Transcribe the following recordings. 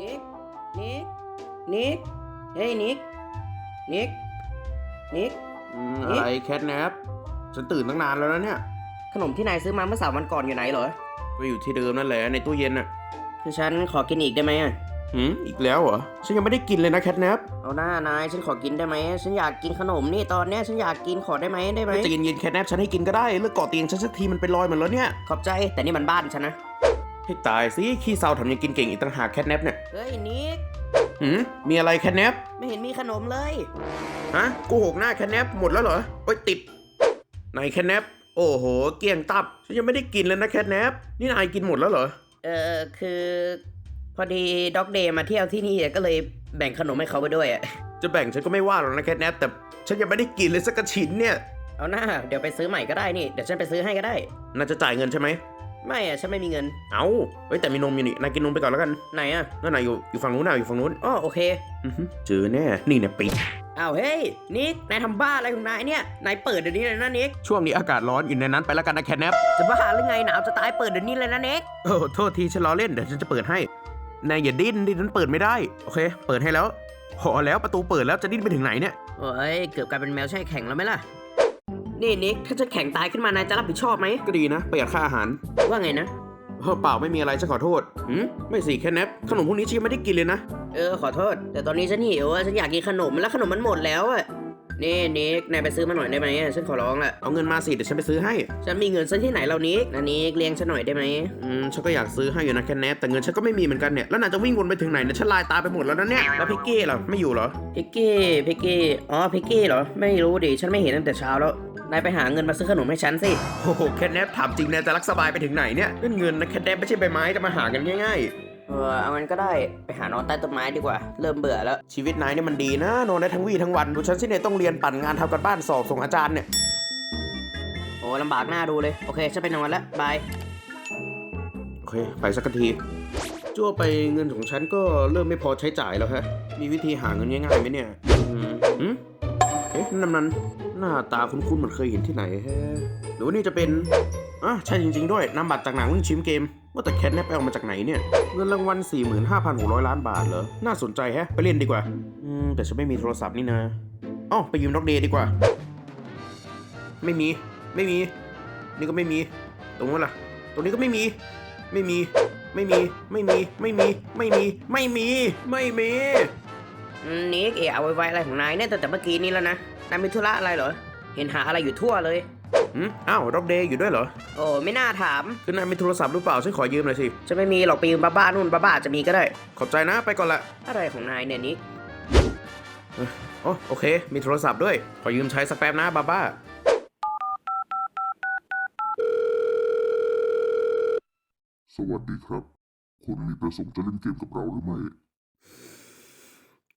นิก นิก นิก เฮ้ยนิก นิก นิก อืมอะไรแคทแนปฉันตื่นตั้งนานแล้วนะเนี่ย ขนมที่นายซื้อมาเมื่อสามวันก่อนอยู่ไหนเหรอ ก็อยู่ที่เดิมนั่นแหละในตู้เย็นน่ะ คือฉันขอกินอีกได้ไหมอะ หืมอีกแล้วเหรอ ฉันยังไม่ได้กินเลยนะแคทแนปเอาหน้านายฉันขอกินได้ไหมฉันอยากกินขนมนี่ตอนเนี้ยฉันอยากกินขอได้ไหมได้ไหมจะเย็นๆแคทแนปฉันให้กินก็ได้เลิกเกาะเตียงฉันสักทีมันเป็นรอยหมดแล้วเนี่ย ขอบใจแต่นี่มันบ้านฉันนะ ให้ตายสิขี้เศร้าทำยังกินเก่งอีกต่างหากแคทแนปเนี่ยเฮ้ยนิกหืมมีอะไรแคทแนปไม่เห็นมีขนมเลย ฮะโกูหกหน้าแคทแนปหมดแล้วเหรอโอ้ยติดไหนแคทแนปโอ้โห เกลี้ยงตับฉันยังไม่ได้กินเลยนะแคทแนปนี่นายกินหมดแล้วเหรอ เออคือ พอดีด็อกเดย์มาเที่ยวที่นี่ก็เลยแบ่งขนมให้เขาไปด้วยอะจะแบ่งฉันก็ไม่ว่าหรอกนะแคทแนปแต่ฉันยังไม่ได้กินเลยสักกระชิ้นเนี่ยเอาหน้าเดี๋ยวไปซื้อใหม่ก็ได้นี่เดี๋ยวฉันไปซื้อให้ก็ได้ น่าจะจ่ายเงินใช่ไหมไม่อะฉันไม่มีเงิน เอาเฮ้ยแต่มีนมอยู่นี่นายกินนมไปก่อนแล้วกันไหนอะนั่นนายอยู่อยู่ฝั่งนู้นน่ะอยู่ฝั่งนู้นอ๋อโอเคอื้อหือเจอแน่นี่เนี่ยปิดอ้าวเฮ้ยนิกนายทำบ้าอะไรของนายเนี่ยนายเปิดเดี๋ยวนี้เลยนะนิกช่วงนี้อากาศร้อนอยู่ในนั้นไปแล้วกันนะแคทแนปจะบ้าหรือไงหนาวจะตายเปิดเดี๋ยวนี้เลยนะนิกโอ้โทษทีฉันล้อเล่นเดี๋ยวฉันจะเปิดให้ นายอย่าดิ้นดิ้นนั้นเปิดไม่ได้ โอเค เปิดให้แล้วพอแล้วประตูเปิดแล้วจะดิ้นไปถึงไหนเนี่ยโอ้ยเกือบกลายเป็นแมวใช่แข่งแล้วไหมล่ะ นี่นิกถ้าจะแข่งตายขึ้นมานายจะรับผิดชอบไหม ก็ดีนะประหยัดค่าอาหาร ว่าไงนะเออเปล่าไม่มีอะไรฉันขอโทษหืมไม่สิแคทแนปขนมพวกนี้ฉันยังไม่ได้กินเลยนะ เออขอโทษ แต่ตอนนี้ฉันหิวอะฉันอยากกินขนมแล้วขนมมันหมดแล้วอะ นี่นิกนายไปซื้อมาหน่อยได้ไหมอะฉันขอร้องละเอาเงินมาสิเดี๋ยวฉันไปซื้อให้ ฉันมีเงินซะที่ไหนเรานิกนะนิกเลี้ยงฉันหน่อยได้ไหมอืมฉันก็อยากซื้อให้อยู่นะแคทแนปแต่เงินฉันก็ไม่มีเหมือนกันเนี่ยแล้วนายจะวิ่งวนไปถึงไหนเนี่ยฉันลายตาไปหมดแล้วนะเนี่ยแล้วพิกกี้ล่ะไม่อยู่เหรอพิกกี้พิกกี้อ๋อพิกกี้เหรอไม่รู้ดิฉันไม่เห็นตั้งแต่เช้าแล้วนายไปหาเงินมาซื้อขนมให้ฉันสิโอ้โหแคทแนปถามจริงนายจะรักสบายไปถึงไหนเนี่ยนั่นเงินนะแคทแนปไม่ใช่ใบไม้จะมาหากันง่าย เออเอางั้นก็ได้ไปหานอนใต้ต้นไม้ดีกว่า เริ่มเบื่อแล้วๆชีวิตนายเนี่ยมันดีนะ นอนได้ทั้งวี่ทั้งวันดูฉันสิเนี่ยต้องเรียนปั่นงานทำกันบ้านสอบส่งอาจารย์เนี่ย โอ้ลำบากหน้าดูเลย โอเคฉันไปนอนแล้วบาย โอเค ไปสักทีจ้วไปเงินของฉันก็เริ่มไม่พอใช้จ่ายแล้วฮะ มีวิธีหาเงินง่ายๆไหมเนี่ย อืมหืม เอ๊ะนั่นมันหน้าตาคุ้นๆเหมือนเคยเห็นที่ไหนแฮะหรือว่านี่จะเป็นอะใช่จริง ๆ ด้วยนามบัตรจากหนังเรื่องชิมเกม ว่าแต่แคทเนี่ยไปเอามาจากไหนเนี่ย เงินรางวัล 45,600 ล้านบาทเหรอ น่าสนใจแฮะ ไปเล่นดีกว่า อืม แต่ฉันไม่มีโทรศัพท์นี่นะอ๋อไปยืมด็อกเดย์ดีกว่า ไม่มี ไม่มี นี่ก็ไม่มี ตรงนู้นล่ะ ตรงนี้ก็ไม่มี ไม่มี ไม่มี ไม่มี ไม่มี ไม่มี ไม่มี ไม่มีอืม นิกเอะเอาไว้ๆอะไรของนายเนี่ยตั้งแต่เมื่อกี้นี้แล้วนะ นายมีธุระอะไรเหรอ เห็นหาอะไรอยู่ทั่วเลยหืมอ้าวด็อกเดย์อยู่ด้วยเหรอ โอ้ไม่น่าถาม คือนายมีโทรศัพท์หรือเปล่าฉันขอยืมหน่อยสิ จะไม่มีหรอกไปยืมบ้าๆนู่นบ้าๆอาจจะมีก็ได้ ขอบใจนะไปก่อนละ อะไรของนายเนี่ยนิกอ๋อโอเค มีโทรศัพท์ด้วย ขอยืมใช้สักแป๊บนะบ้าบ้าสวัสดีครับ คุณมีประสงค์จะเล่นเกมกับเราหรือไม่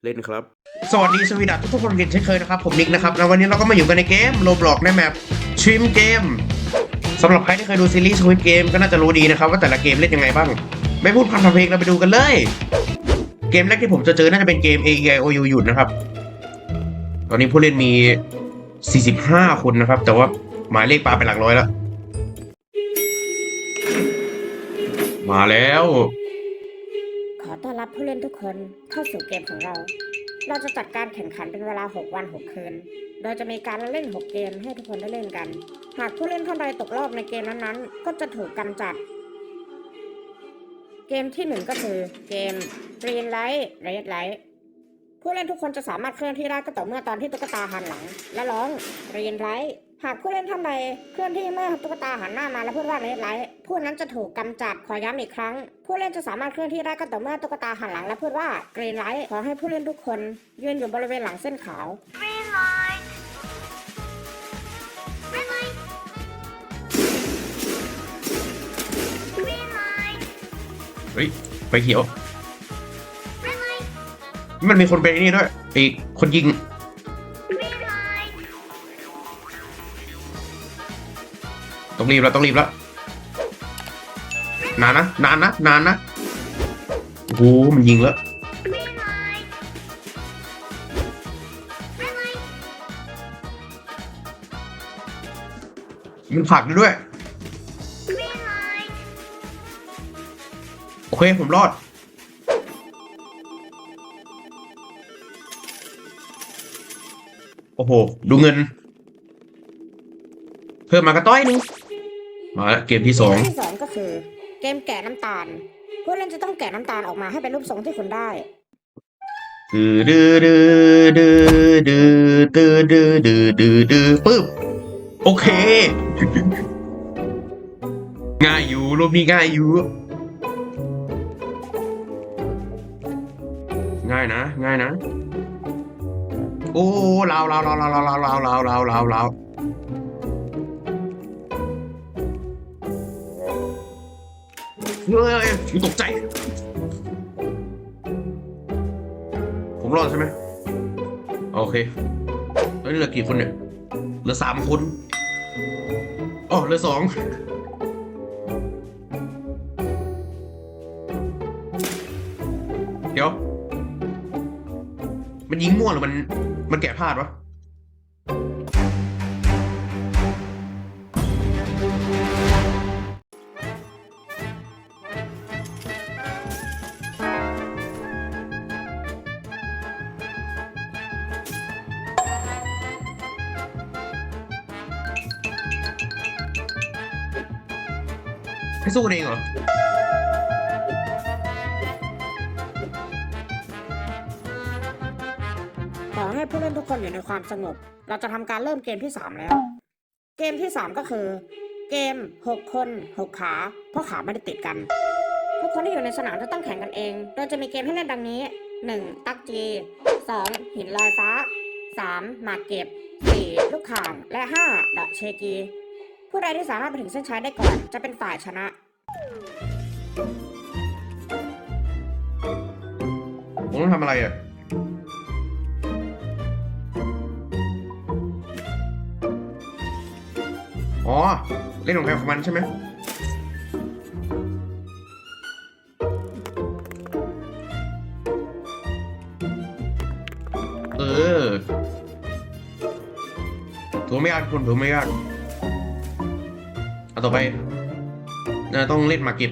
เล่นครับ สวัสดีสวีดัสทุกๆคนกันเช่นเคยนะครับ ผมนิกนะครับ แล้ววันนี้เราก็มาอยู่กันในเกมโลบล็อกในแมปชิมเกมสำหรับใครที่เคยดูซีรีส์สวิตเกมก็น่าจะรู้ดีนะครับ ว่าแต่ละเกมเล่นยังไงบ้าง ไม่พูดคำทำเพลงเราไปดูกันเลย เกมแรกที่ผมจะเจอน่าจะเป็นเกม A E I O U หยุดนะครับ ตอนนี้ผู้เล่นมี 45 คนนะครับ แต่ว่าหมายเลขปลาไปหลักร้อยแล้ว มาแล้ว ต้อนรับผู้เล่นทุกคนเข้าสู่เกมของเรา เราจะจัดการแข่งขันเป็นเวลา 6 วัน 6 คืน โดยจะมีการเล่น 6 เกมให้ทุกคนได้เล่นกัน หากผู้เล่นท่านใดตกรอบในเกมนั้นๆ ก็จะถูกกำจัด เกมที่ 1 ก็คือเกม Green Light Red Light ผู้เล่นทุกคนจะสามารถเคลื่อนที่ได้ก็ต่อเมื่อตอนที่ตุ๊กตาหันหลัง และร้อง Green Light หากผู้เล่นท่านใดเคลื่อนที่เมื่อตุ๊กตาหันหน้ามาและพูดว่า Red Light ผู้นั้นจะถูกกำจัดขอย้ำอีกครั้ง ผู้เล่นจะสามารถเคลื่อนที่ได้ก็ต่อเมื่อตุ๊กตาหันหลังและพูดว่า Green Light ขอให้ผู้เล่นทุกคนยืนอยู่บริเวณหลังเส้นขาว Green light. Green light. Green light. เฮ้ยไฟเขียว Green light. มันมีคนเป็นไอ้นี่ด้วยไอ้คนยิง ต้องรีบแล้วต้องรีบแล้วนานนะนานนะนานนะโอ้โหมันยิงแล้วมันผลักด้วย โอเค ผมรอด โอ้โห ดูเงิน เพิ่มมากระต้อยหนึง มาแล้วเกมที่สองเกมที่สองก็คือ เกมแกะน้ำตาล ผู้เล่นจะต้องแกะน้ำตาลออกมาให้เป็นรูปทรงที่คุณได้ดื้อดื้อดื้อดื้อดื้อดื้อดื้อดื้อดื้อดื้อปึ๊บโอเค ง่ายอยู่รูปนี้ง่ายอยู่ ง่ายนะ ง่ายนะ โอ้ลาวลาวลาวลาวลาวลาวลาวลาวลาว เฮ้ยกูตกใจ ผมรอดใช่ไหมโอเคแล้วเหลือกี่คนเนี่ย เหลือสามคนอ๋อเหลือสองเดี๋ยว มันยิงมั่วหรือมัน มันแกะพลาดวะ ให้สู้กันเองเหรอ ขอให้ผู้เล่นทุกคนอยู่ในความสงบ เราจะทำการเริ่มเกมที่ 3 แล้ว เกมที่ 3 ก็คือ เกม 6 คน 6 ขา เพราะขาไม่ได้ติดกัน ทุกคนที่อยู่ในสนามจะต้องแข่งกันเอง โดยจะมีเกมให้เล่นดังนี้ 1. ตักจี 2. หินลอยฟ้า 3. หมากเก็บ 4. ลูกข่างและ 5. ดอกเชกี ผู้ใดที่สามารถไปถึงเส้นชัยได้ก่อน จะเป็นฝ่ายชนะ ผมต้องทำอะไรอะ อ๋อ เล่นของใครของมันใช่ไหม เออถือว่าไม่ยากคุณถือว่าไม่ยาก เอาต่อไปน่าต้องเล่นมาเก็ต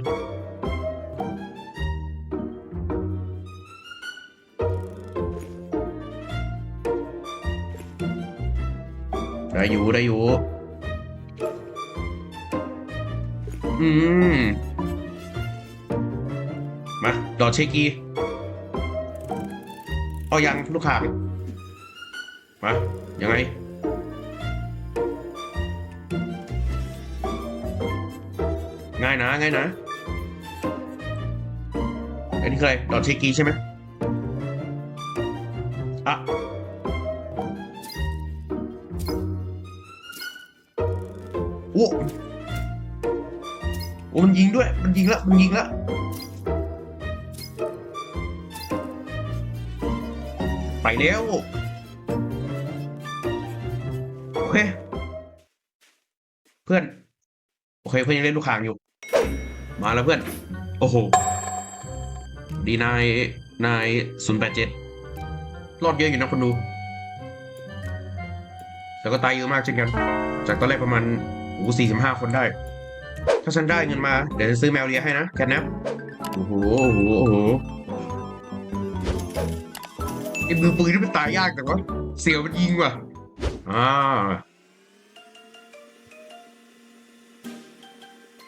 ได้อยู่ได้อยู่ อืม มา ดอดเชกีเอายังลูกค้ามา ยังไง ง่ายนะ ง่ายนะ อันนี้คืออะไรดอดเชกีใช่ไหมอะโอ้โอ้มันยิงด้วย มันยิงละ มันยิงละไปแล้วโอเค เพื่อน โอเค เพื่อนยังเล่นลูกข่างอยู่ มาแล้วเพื่อน โอ้โห ดีนายนายศูนย์แปดเจ็ดรอดเยอะอยู่นะคนดูแต่ก็ตายเยอะมากเช่นกัน จากตอนแรกประมาณโอ้สี่สิบห้าคนได้ ถ้าฉันได้เงินมา เดี๋ยวจะซื้อแมวเลี้ยให้นะแคทแนปโอ้โห โอ้โห โอ้โหไอ้มือปืนนี่มันตายยากแต่ว่าเสียวมันยิงว่ะ อ่า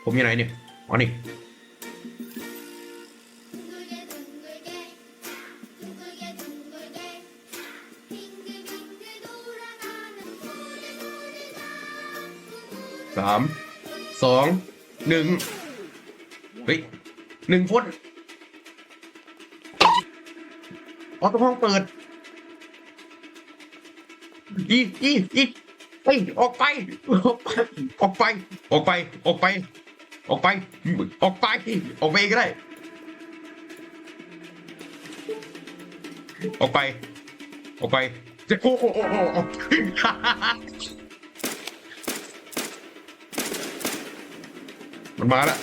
ผมอยู่ไหนเนี่ย อ๋อนี่สามสองหนึ่งเฮ้ยหนึ่งคนออตห้องเปิดอีอีอีเฮ้ยออกไปออกไปออกไปออกไปออกไป ออกไป ออกไป ออกไปก็ได้ ออกไป ออกไปจะโอ้โหโอ้โหโอ้มันมาละ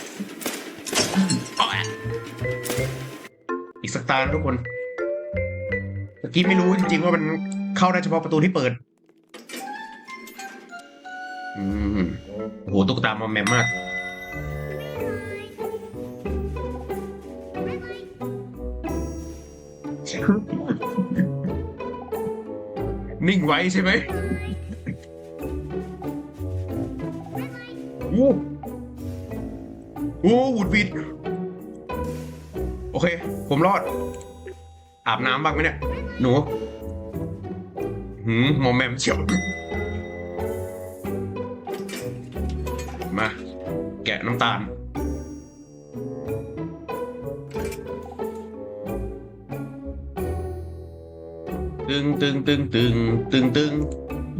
อีกสักตานทุกคน เมื่อกี้ไม่รู้จริงๆว่ามันเข้าได้เฉพาะประตูที่เปิด อืมโอ้โหตุ๊กตามอมแมมมาก นิ่งไว้ใช่ไหมโอ้โอ้หวุดหวิดโอเค ผมรอด อาบน้ำบ้างไหมเนี่ย หนูหืมมอมแมมเฉียว มา แกะน้ำตาล ตึงตึงตึงตึงตึงตึง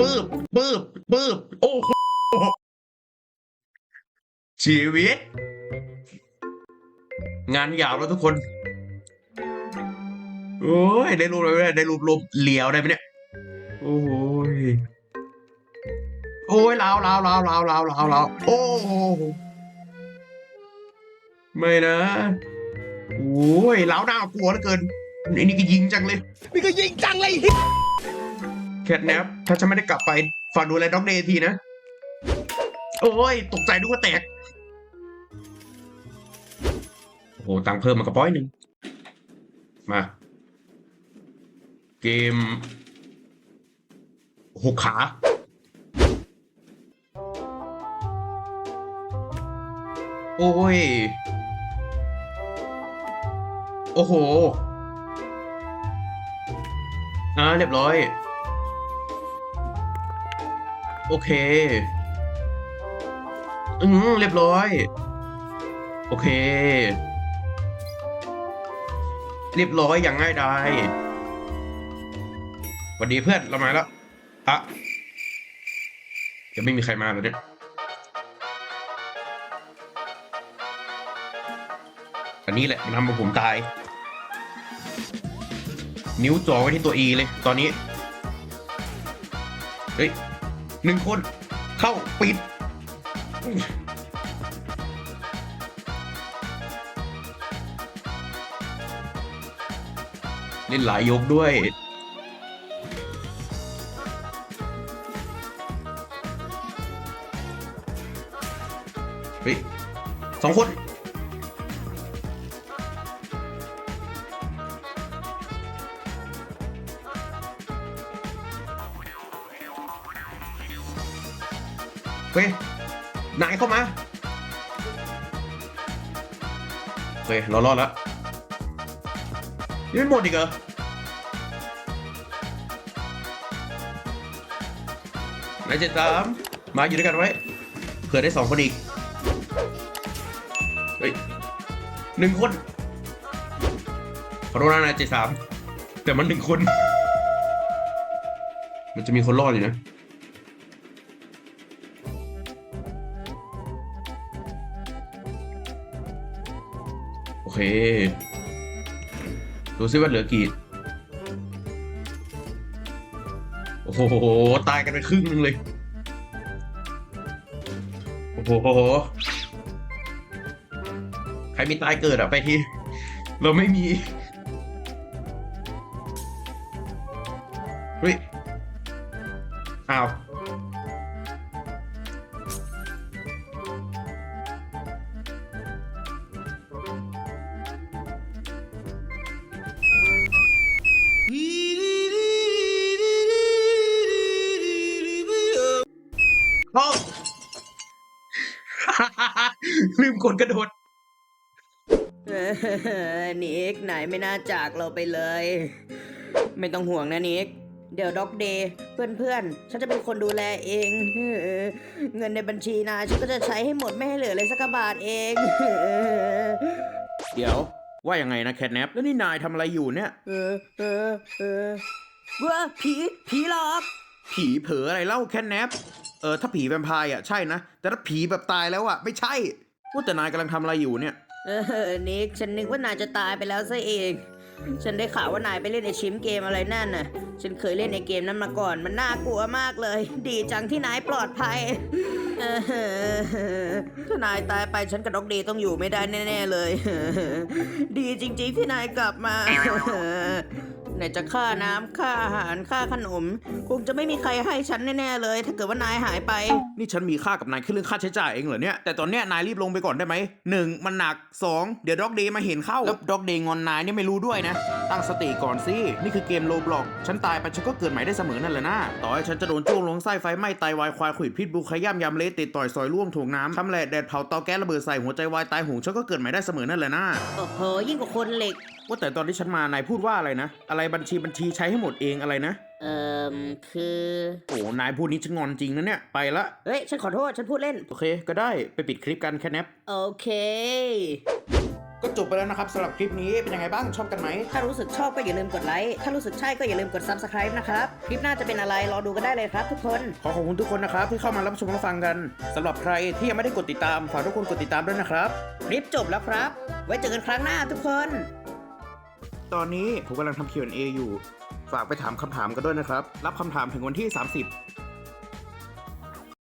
ปืบปืบปืบโอ้โหชีวิต งานยาวแล้วทุกคน โอ้ย ได้รูปอะไรได้รูปรูปเหลียวได้ไหมเนี่ย โอ้ย โอ้ยลาวลาวลาวลาวลาวลาวลาวโอ้ไม่นะ โอ้ยลาวน่ากลัวเหลือเกิน ไอ้นี่ก็ยิงจังเลยนี่ก็ยิงจังเลยแคทแนปถ้าฉันไม่ได้กลับไปฝากดูแลด็อกเดย์ทีนะ โอ้ย ตกใจดูว่าแตก โอ้โหตังค์เพิ่มมากระป้อยหนึ่งมา เกมหกขาโอ้ย โอ้โหอ่า เรียบร้อย โอเค อืมเรียบร้อย โอเค เรียบร้อยอย่างง่ายดายสวัสดีเพื่อนเรามาแล้วอะยังไม่มีใครมาเลยเนี่ยอันนี้แหละมันทำให้ผมตาย นิ้วจ่อไว้ที่ตัว E เลย ตอนนี้ เฮ้ยหนึ่งคน เข้าปิด เล่นหลายยกด้วย เฮ้ยสองคน เฮ้ยนายเข้ามาเฮ้ยเรารอดแล้วยังไม่หมดอีกเหรอนายเจ็ดสามมาอยู่ด้วยกันไว้เผื่อได้สองคนอีกเฮ้ยหนึ่งคนขอโทษนะนายเจ็ดสามแต่มันหนึ่งคน มันจะมีคนรอดอยู่นะ ดูซิว่าเหลือกี่ โอ้โห ตายกันไปครึ่งนึงเลย โอ้โห ใครมีตายเกิดอะไปที เราไม่มี เฮ้ย อ้าว ลืมกดกระโดดเออนิกไหนไม่น่าจากเราไปเลย ไม่ต้องห่วงนะนิกเดี๋ยวด็อกเดย์เพื่อนๆ ฉันจะเป็นคนดูแลเองเออเงินในบัญชีนายฉันก็จะใช้ให้หมดไม่ให้เหลือเลยสักบาทเอง เดี๋ยวว่ายังไงนะแคทแนปแล้วนี่นายทำอะไรอยู่เนี่ย เออเออเออว้าผี ผีหลอก ผีเผลออะไรเล่าแคทแนป เออถ้าผีแวมไพร์อะใช่นะ แต่ถ้าผีแบบตายแล้วอะไม่ใช่ว่าแต่นายกำลังทำอะไรอยู่เนี่ย เออนิกฉันนึกว่านายจะตายไปแล้วซะเอง ฉันได้ข่าวว่านายไปเล่นไอชิมเกมอะไรนั่นน่ะ ฉันเคยเล่นในเกมนั้นมาก่อน มันน่ากลัวมากเลย ดีจังที่นายปลอดภัย ถ้านายตายไปฉันกับด็อกเดย์ต้องอยู่ไม่ได้แน่ ๆ เลย ดีจริง ๆ ที่นายกลับมาไหนจะค่าน้ำค่าอาหารค่าขนม คงจะไม่มีใครให้ฉันแน่ๆเลย ถ้าเกิดว่านายหายไป นี่ฉันมีค่ากับนายแค่เรื่องค่าใช้จ่ายเองเหรอเนี่ย แต่ตอนเนี้ยนายรีบลงไปก่อนได้ไหมหนึ่งมันหนักสองเดี๋ยวด็อกเดย์มาเห็นเข้าแล้วด็อกเดย์งอนนายเนี่ยไม่รู้ด้วยนะ ตั้งสติก่อนสิ นี่คือเกมโลบล็อก ฉันตายไปฉันก็เกิดใหม่ได้เสมอนั่นแหละนะต่อให้ฉันจะโดนจ้วงลงไส้ไฟไหม้ไตวายควายขวิดพิษบูขย่ำยำเละติดต่อยซอยร่วงถ่วงน้ำทำแหลกแดดเผาเตาแก๊สระเบิดใส่หัวใจวายตายโหงฉันก็เกิดใหม่ได้เสมอนั่นแหละนะโอ้โหยิ่งกว่าคนเหล็ก ว่าแต่ตอนที่ฉันมานายพูดว่าอะไรนะ อะไรบัญชีบัญชีใช้ให้หมดเองอะไรนะ เอ่อคือ โอ้นายพูดนี้ฉันงอนจริงนะเนี่ยไปละเฮ้ย ฉันขอโทษ ฉันพูดเล่น โอเค ก็ได้ไปปิดคลิปกันแค่แนปโอเค ก็จบไปแล้วนะครับสำหรับคลิปนี้เป็นยังไงบ้างชอบกันไหม ถ้ารู้สึกชอบก็อย่าลืมกดไลค์ ถ้ารู้สึกใช่ก็อย่าลืมกด subscribe นะครับ คลิปหน้าจะเป็นอะไรรอดูกันได้เลยครับทุกคน ขอขอบคุณทุกคนนะครับที่เข้ามารับชมรับฟังกันสำหรับใครที่ยังไม่ได้กดติดตามฝากทุกคนกดติดตามด้วยนะครับ คลิปจบแล้วครับ ไว้เจอกันครั้งหน้าทุกคน ตอนนี้ผมกำลังทำ Q&A อยู่ ฝากไปถามคำถามกันด้วยนะครับ รับคำถามถึงวันที่ 30